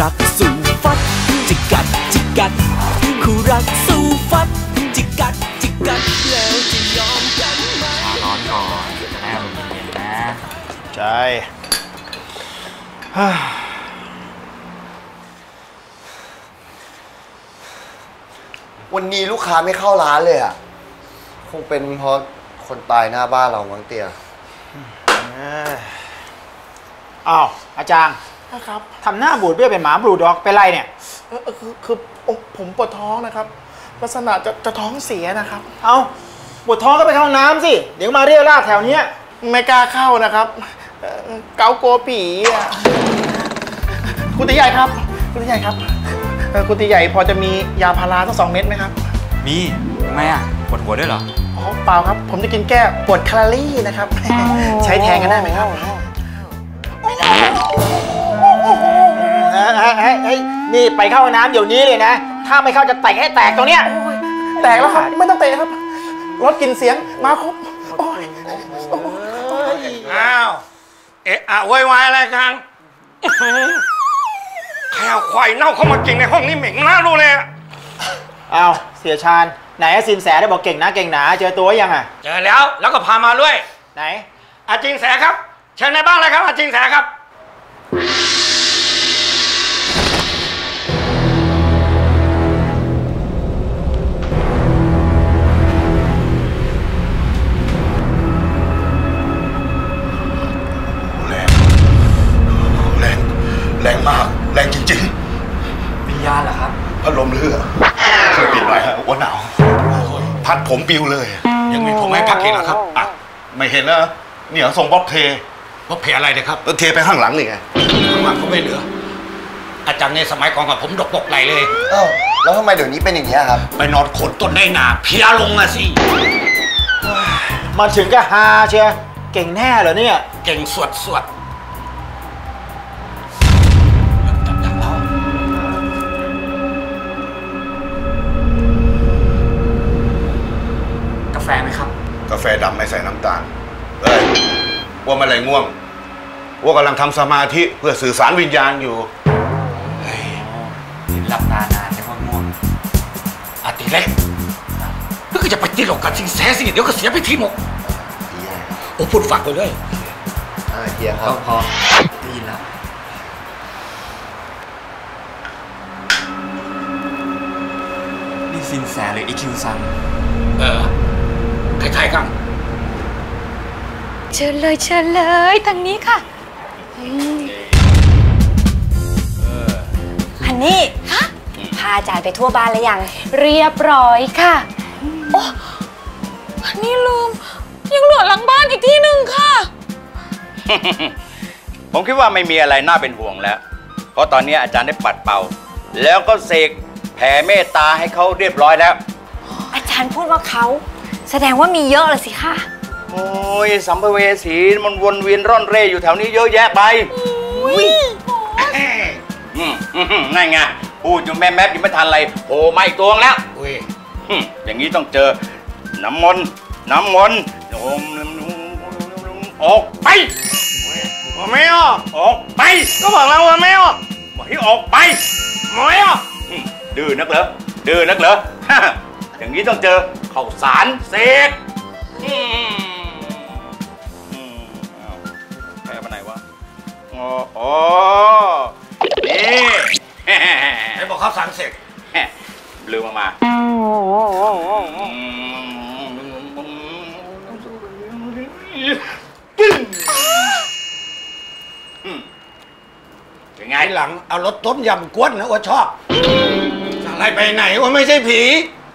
รักสู้ฟัดจิกกัดจิกกัด คู่รักสู้ฟัดจิกกัดจิกกัดแล้วจะยอมกันไหมร้อนก่อนจะได้อารมณ์เย็นๆนะใช่ฮ่าวันนี้ลูกค้าไม่เข้าร้านเลยอะ คงเป็นเพราะคนตายหน้าบ้านเรามั้งเตียอ้าวอาจารย์ ครับทำหน้าบูดเบี้ยวเป็นหมาบลูด็อกเป็นไรเนี่ยเออเออคือคือโอ้ผมปวดท้องนะครับ ลักษณะจะจะท้องเสียนะครับ เอาปวดท้องก็ไปเข้าห้องน้ำสิเดี๋ยวมาเรียราดแถวเนี้ยไม่กล้าเข้านะครับเอ่อเกาโกลัวผีอะคุณตีใหญ่ครับ คุณตีใหญ่ครับเอ่อคุณตีใหญ่พอจะมียาพาราสักสองเม็ดไหมครับมีทำไมอะปวดหัวด้วยเหรอ อ๋อเปล่าครับ ผมจะกินแก้ปวดแคลอรี่นะครับ ใช้แทนกันได้ไหมครับเนี่ไปเข้าห้องน้ำเดี๋ยวนี้เลยนะ ถ้าไม่เข้าจะแตกให้แตกตรงเนี้ย แตกแล้วครับ ไม่ต้องเตะครับลดกลิ่นเสียงมาครบโอ้ยอ้าว เอะอะโวยวายอะไรกันอื้อหือใครเอาควายเน่าเข้ามากินในห้องนี้เหม็นน่าดูเลยอะเอาเสียชาญไหนอะสินแสได้บอกเก่งนะเก่งหนาเจอตัวยังอะ เจอแล้วแล้วก็พามาด้วย ไหน อาจิงแสครับ เชิญในบ้านเลยครับอาจิงแสครับ จริงวิญญาณเหรอครับๆพัดลมเรือช่วยปิดหน่อยฮะว่าหนาวพัดผมปิวเลยยังมีผมให้พักอีกเหรอครับอะไม่เห็นนะเนี่ยส่งบ๊อบเทว่าเพอะไรเนี่ยครับแล้วเทไปข้างหลังนี่ไงข้างหลังก็ไม่เหลือ อาจารย์ในสมัยก่อนกับผมดกปกไหลเลยเอ้าแล้วทำไมเดี๋ยวนี้เป็นอย่างนี้ยครับ ไปนอนขนต้นได้หนาเพลียลงอะสิมาถึงก็ฮาเชียร์เก่งแน่เหรอเนี่ย เก่งสวดสวด ฟดำไม่ใส่น้ำตาลเฮ้ยว่ามันอะไรง่วง ว่ากำลังทำสมาธิเพื่อสื่อสารวิญญาณอยู่หลับตานานจะว่าง่วงอาติเล็กก็จะไปตีหลอกกับสิงแสสิเดี๋ยวก็เสียไปทีหมดโอ้พูดฝากไปเลยอ่าเฮียคพรัอบพอได้ยินแล้วนี่สินแสหรืออีคิวซังเออ คล้ายๆกันเชิญเลยเชิญเลยทางนี้ค่ะฮันนี่ฮะพาอาจารย์ไปทั่วบ้านแล้วยัง เรียบร้อยค่ะ โอ้ฮันนี่ลืมยังเหลือหลังบ้านอีกที่หนึ่งค่ะ ผมคิดว่าไม่มีอะไรน่าเป็นห่วงแล้ว เพราะตอนนี้อาจารย์ได้ปัดเป่า แล้วก็เสกแผ่เมตตาให้เขาเรียบร้อยแล้ว อาจารย์พูดว่าเขา แสดงว่ามีเยอะเลยสิค่ะ โอ้ยสัมภเวสีมันวนเวียนร่อนเร่อยู่แถวนี้เยอะแยะไปอืมอืมนั่นไงพูดอยู่แม่แมบยังไม่ทันอะไรโผล่มาอีกตัวแล้วอุ้ยอืมอย่างนี้ต้องเจอ น้ำมนต์น้ำมนต์โอมออกไปว่าไม่ออกออกไป ก็บอกแล้วว่าไม่ออกบอกให้ออกไปไม่ออกอืมดื้อนักเหรอดื้อนักเหรอ อย่างนี้ต้องเจอข้าวสารเสกอืมอืมอ้าวแพ้ไปไหนวะอ๋ออ๋อนี่ไอ้บอกเขาสั่งเสร็จลืมมามาอืมเป็นไงไงหลังเอารถต้มยำกวนนะว่าชอบสั่งอะไรไปไหนว่าไม่ใช่ผี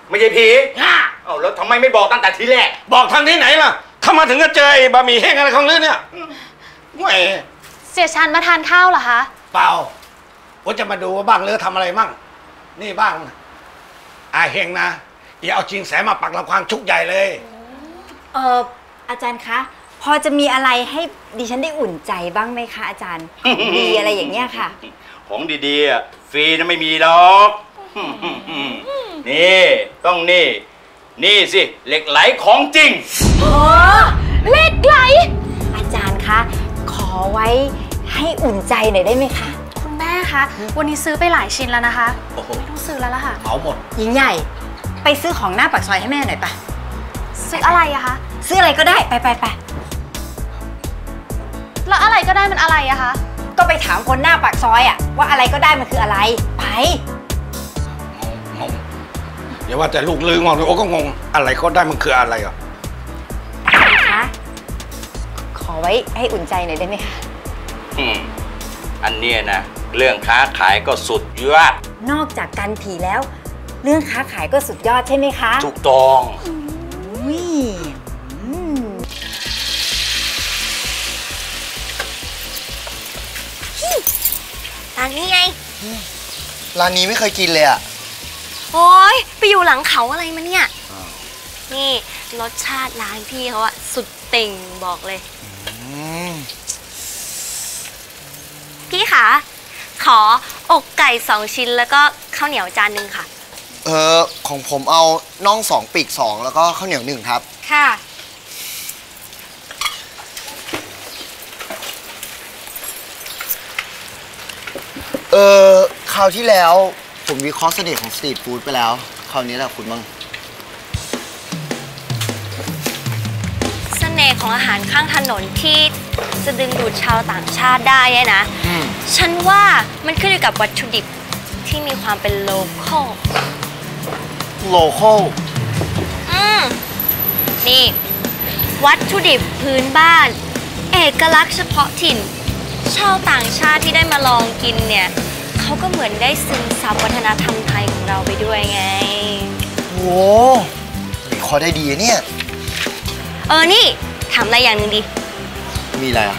ไม่ใช่ผีเอ้าแล้วทำไมไม่บอกตั้งแต่ทีแรก บอกทางที่ไหนล่ะเข้ามาถึงก็เจอไอ้บะหมี่แห้งอะไรของลือเนี่ยแหมเสียชันมาทานข้าวเหรอคะ เปล่าว่าจะมาดูว่าบ้างเลือทำอะไรมั่ง นี่บ้างอาเฮงนะอย่าเอาจริงแสมาปักลำควางชุกใหญ่เลย เอออาจารย์คะ พอจะมีอะไรให้ดิฉันได้อุ่นใจบ้างไหมคะอาจารย์ของดีอะไรอย่างเงี้ยค่ะ ของดีๆอะฟรีนะไม่มีหรอก นี่ต้องนี่ นี่สิเหล็กไหลของจริงโอ้เหล็กไหล อาจารย์คะ ขอไว้ให้อุ่นใจหน่อยได้ไหมคะ คุณแม่คะ วันนี้ซื้อไปหลายชิ้นแล้วนะคะโอ้โหไม่ต้องซื้อแล้วล่ะค่ะเอาหมดหญิงใหญ่ ไปซื้อของหน้าปากซอยให้แม่หน่อยปะซื้ออะไรอะคะ ซื้ออะไรก็ได้ไปไปไปแล้วอะไรก็ได้มันอะไรอะคะ ก็ไปถามคนหน้าปากซอยอะว่าอะไรก็ได้มันคืออะไร ไปงง เดี๋ยวว่าแต่ลูกลืมงงโอ้ก็งงอะไรก็ได้มันคืออะไรอะคะขอไว้ให้อุ่นใจหน่อยได้ไหมคะอืมอันเนี้ยนะ เรื่องค้าขายก็สุดยอด นอกจากกันผีแล้ว เรื่องค้าขายก็สุดยอดใช่ไหมคะถูกต้องอุ้ยอืมร้านนี้ไงร้านนี้ไม่เคยกินเลยอะ โอ้ยไปอยู่หลังเขาอะไรมาเนี่ย นี่รสชาติร้านพี่เขาอะสุดติ่งบอกเลย พี่คะขออกไก่สองชิ้นแล้วก็ข้าวเหนียวจานหนึ่งค่ะ เออของผมเอาน่องสองปีกสองแล้วก็ข้าวเหนียวหนึ่งครับ ค่ะ เออคราวที่แล้ว ผมวิเคราะห์เสน่ห์ของสตรีทฟู้ดไปแล้ว คราวนี้แหละคุณบ้างเสน่ห์ของอาหารข้างถนนที่จะดึงดูดชาวต่างชาติได้เนี่ยนะฉันว่ามันขึ้นอยู่กับวัตถุดิบที่มีความเป็นโลคอลโลโก้อืมนี่ วัตถุดิบพื้นบ้าน เอกลักษณ์เฉพาะถิ่น ชาวต่างชาติที่ได้มาลองกินเนี่ย เขาก็เหมือนได้ซึมซับวัฒนธรรมไทยของเราไปด้วยไงโหวิเคราะห์ได้ดีอะเนี่ย เออ นี่ถามอะไรอย่างหนึ่งดิ มีอะไรอะ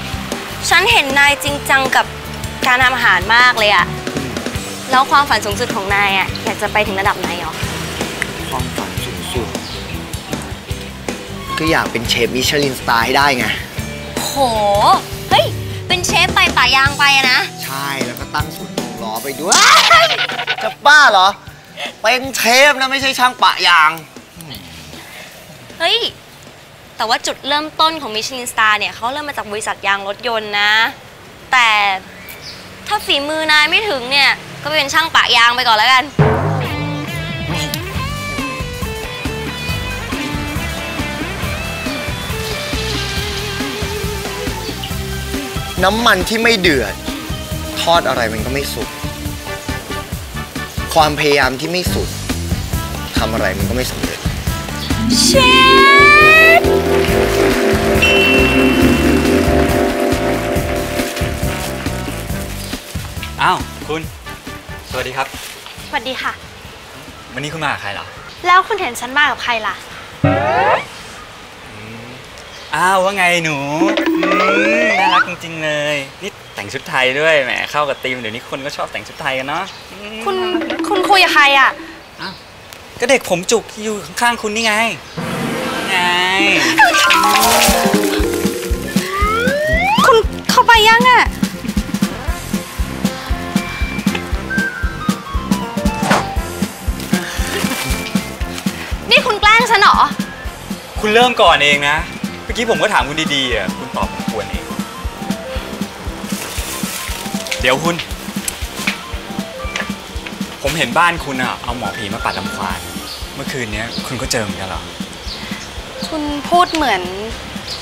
ฉันเห็นนายจริงจังกับการทำอาหารมากเลยอะแล้วความฝันสูงสุดของนายอะอยากจะไปถึงระดับไหนหรอ ความฝันสูงสุด ก็อยากเป็นเชฟมิชลินสไตล์ให้ได้ไง โห เฮ้ย เป็นเชฟไปป่ายางไปอะนะ ใช่ แล้วก็ตั้งศูนย์วงล้ อไปด้วยจะบ้าเหรอ เป็นเชฟนะไม่ใช่ช่างปะยาง เฮ้ย แต่ว่าจุดเริ่มต้นของมิชลินสตาร์เนี่ยเขาเริ่มมาจากบริษัทยางรถยนต์นะ แต่ถ้าฝีมือนายไม่ถึงเนี่ย ก็เป็นช่างปะยางไปก่อนแล้วกันน้ำมันที่ไม่เดือด ทอดอะไรมันก็ไม่สุก ความพยายามที่ไม่สุดทำอะไรมันก็ไม่สำเร็จเชฟอ้าวคุณ สวัสดีครับ สวัสดีค่ะ วันนี้คุณมากับใครเหรอ แล้วคุณเห็นฉันมากับใครล่ะ อ้าวว่าไงหนูอืมน่ารักจริงๆเลย นี่แต่งชุดไทยด้วยแหมเข้ากับธีมเดี๋ยวนี้คนก็ชอบแต่งชุดไทยกันเนาะอืมคุณ คุณคุยกับใครอะก็เด็กผมจุกที่อยู่ข้างๆคุณนี่ไง ไง คุณเข้าไปยังอะนี่คุณแกล้งฉันเหรอ คุณเริ่มก่อนเองนะ เมื่อกี้ผมก็ถามคุณดีๆอะ คุณตอบผมควรเอง เดี๋ยวคุณ ผมเห็นบ้านคุณอะเอาหมอผีมาปัดลำควานเมื่อคืนเนี้ยคุณก็เจอเหมือนกันเหรอ คุณพูดเหมือน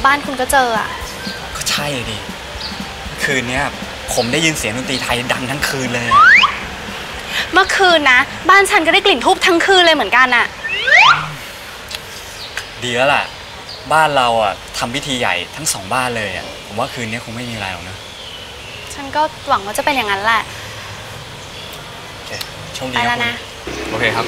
บ้านคุณก็เจออะก็ใช่ดิคืนเนี้ยผมได้ยินเสียงดนตรีไทยดังทั้งคืนเลยเมื่อคืนนะ บ้านฉันก็ได้กลิ่นทูบทั้งคืนเลยเหมือนกันอะดีแล้วล่ะ บ้านเราอะทำพิธีใหญ่ทั้งสองบ้านเลยอะผมว่าคืนนี้คงไม่มีอะไรหรอกนะ ฉันก็หวังว่าจะเป็นอย่างนั้นแหละโอเค โชคดีไปนะแล้วคุณนะ โอเคครับ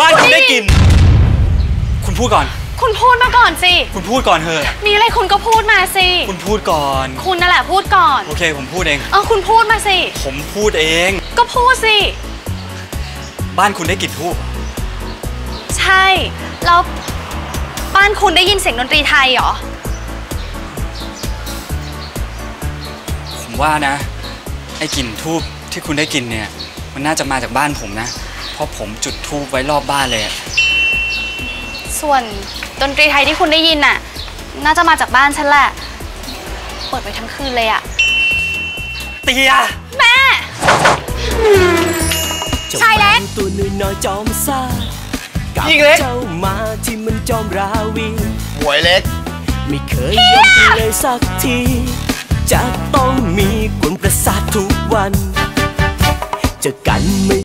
บ้านคุณได้กลิน คุณพูดก่อน คุณพูดมาก่อนสิ คุณพูดก่อนเถอะ มีอะไรคุณก็พูดมาสิ คุณพูดก่อน คุณนั่นแหละพูดก่อน โอเค ผมพูดเอง เออคุณพูดมาสิ ผมพูดเอง ก็พูดสิ บ้านคุณได้กลิ่นทูบ ใช่ แล้ว บ้านคุณได้ยินเสียงดนตรีไทยเหรอ ผมว่านะ ไอ้กลิ่นทูบที่คุณได้กลิ่นเนี่ย มันน่าจะมาจากบ้านผมนะ เพราะผมจุดทูบไว้รอบบ้านเลยอะส่วนดนตรีไทยที่คุณได้ยินน่ะ น่าจะมาจากบ้านฉันแหละ เปิดไว้ทั้งคืนเลยอะเตีย แม่ ชายเล็ก ตัวน้อยๆจอมซ่า กับยิ่งเล็กเจ้ามาที่มันจอมราวีหมวยเล็ก ไม่เคยยอมกันเลยสักที จะต้องมีกวนประสาททุกวันเจอกันไม่